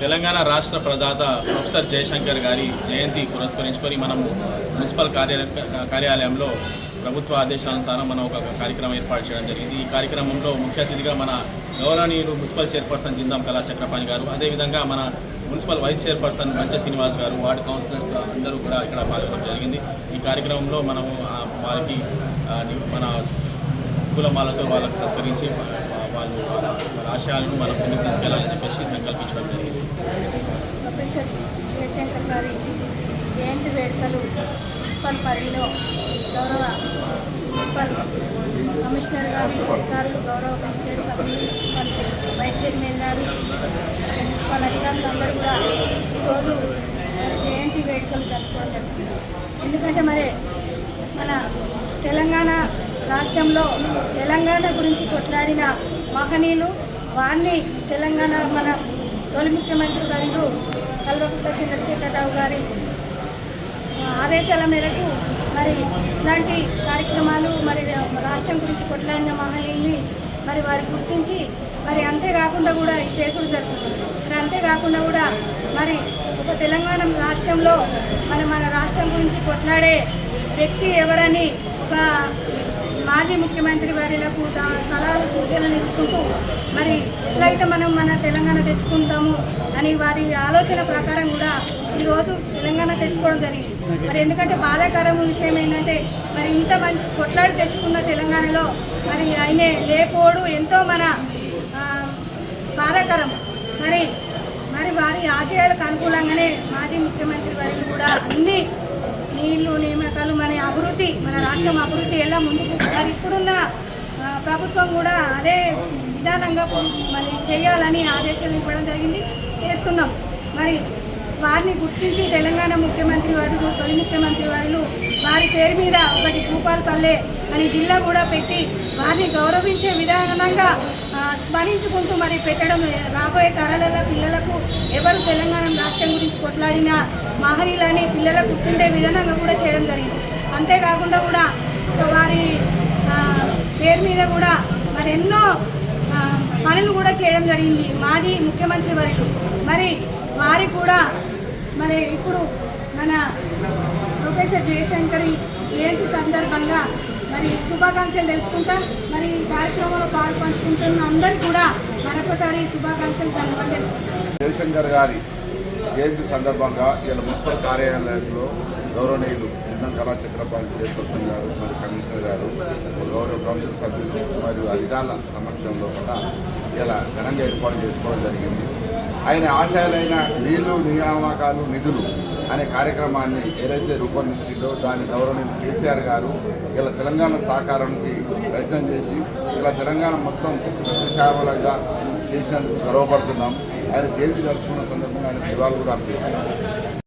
తెలంగాణ రాష్ట్ర ప్రదాత ప్రొఫెసర్ జయశంకర్ గారి జయంతి పురస్కరించుకొని మనము మున్సిపల్ కార్య కార్యాలయంలో ప్రభుత్వ ఆదేశానుసారం మనం ఒక కార్యక్రమం ఏర్పాటు చేయడం జరిగింది. ఈ కార్యక్రమంలో ముఖ్య అతిథిగా మన గౌరవనీయులు మున్సిపల్ చైర్పర్సన్ జిందాం కళాచక్రపాణి గారు అదేవిధంగా మన municipal vice chairperson Mancha Srinivas garu ward councillors అందరూ కూడా ఇక్కడ పాల్గొనడం జరిగింది. ఈ కార్యక్రమంలో మనము వారికి మన కులమాలతో వాళ్ళకు సత్కరించి వాళ్ళు వాళ్ళ వాళ్ళ ఆశయాలను మనం ముందుకు తీసుకెళ్ళాలని చెప్పేసి సంకల్పించడం జరిగింది. ప్రొఫెసర్ జయశంకర్ గారి జయంతి వేడుకలు? మున్సిపల్ పరిధిలో గౌరవ మున్సిపల్ కమిషనర్ గారు అధికారులు గౌరవ కమిషనర్ సభ్యులు మున్సిపల్ వైస్ చైర్మన్ గారు మున్సిపల్ అధికారులు అందరూ కూడా ఈరోజు జయంతి వేడుకలు జరుపుకోవడం జరుగుతుంది ఎందుకంటే మరి మన తెలంగాణ రాష్ట్రంలో తెలంగాణ గురించి కొట్లాడిన మహనీయులు వారిని తెలంగాణ మన తొలి ముఖ్యమంత్రి గారు కల్వకుంట్ల చంద్రశేఖరరావు గారి ఆదేశాల మేరకు మరి ఇలాంటి కార్యక్రమాలు మరి రాష్ట్రం గురించి కొట్లాడిన మహనీయుల్ని మరి వారి గుర్తించి మరి అంతేకాకుండా కూడా ఇది చేసుడు జరుగుతుంది. మరి అంతేకాకుండా కూడా మరి ఒక తెలంగాణ రాష్ట్రంలో మన మన రాష్ట్రం గురించి కొట్లాడే వ్యక్తి ఎవరని ఒక మాజీ ముఖ్యమంత్రి వారిలకు సలహాలు సూచనలు ఇచ్చుకుంటూ మరి ఎట్లయితే మనం మన తెలంగాణ తెచ్చుకుంటాము అని వారి ఆలోచన ప్రకారం కూడా ఈరోజు తెలంగాణ తెచ్చుకోవడం జరిగింది. మరి ఎందుకంటే బాధాకరం విషయం ఏంటంటే మరి ఇంత మంచి కొట్లాడి తెచ్చుకున్న తెలంగాణలో మరి ఆయనే లేపోడు ఎంతో మన బాధాకరం. మరి మరి వారి ఆశయాలకు అనుకూలంగానే మాజీ ముఖ్యమంత్రి వారిని కూడా అన్ని నీళ్ళు నియామకాలు మన అభివృద్ధి మన రాష్ట్రం అభివృద్ధి ఎలా ముందుకు మరి ఇప్పుడున్న ప్రభుత్వం కూడా అదే విధానంగా మరి చేయాలని ఆదేశాలు ఇవ్వడం జరిగింది చేస్తున్నాం. మరి వారిని గుర్తించి తెలంగాణ ముఖ్యమంత్రి వారు తొలి ముఖ్యమంత్రి వారు వారి పేరు మీద ఒకటి భూపాల్పల్లె అని జిల్లా కూడా పెట్టి వారిని గౌరవించే విధానంగా స్మరించుకుంటూ మరి పెట్టడం రాబోయే తరాలలో పిల్లలకు ఎవరు తెలంగాణ రాష్ట్రం గురించి కొట్లాడినా మహనీయులని పిల్లలకు గుర్తుండే విధానంగా కూడా చేయడం జరిగింది. అంతేకాకుండా కూడా వారి పేరు మీద కూడా మరి ఎన్నో పనులు కూడా చేయడం జరిగింది మాజీ ముఖ్యమంత్రి వరకు. మరి వారికి కూడా మరి ఇప్పుడు మన ప్రొఫెసర్ జయశంకర్ జయంతి సందర్భంగా మరి శుభాకాంక్షలు తెలుపుకుంటా మరి కార్యక్రమంలో పాలు పంచుకుంటున్న అందరికీ కూడా మరొకసారి శుభాకాంక్షలు ధన్యవాదాలు. జయశంకర్ గారి జయంతి సందర్భంగా ఇలా మున్సిపల్ కార్యాలయంలో గౌరవనీయులు నిన్న కళా చక్రపాణి చైర్పర్సన్ గారు మరియు కమిషనర్ గారు గౌరవ కౌన్సిల్ సభ్యులు మరియు అధికారుల సమక్షంలో కూడా ఇలా ఘనంగా ఏర్పాటు చేసుకోవడం జరిగింది. ఆయన ఆశయాలైన నీళ్ళు నియామకాలు నిధులు అనే కార్యక్రమాన్ని ఏదైతే రూపొందించిందో దాని గౌరవనీయులు కేసీఆర్ గారు ఇలా తెలంగాణ సహకారానికి ప్రయత్నం చేసి ఇలా తెలంగాణ మొత్తం సస్యశ్యామలంగా చేసినందుకు గర్వపడుతున్నాం. ఆయన జయంతి జరుపుకున్న సందర్భంగా ఆయన నివాళులు కూడా అర్పించారు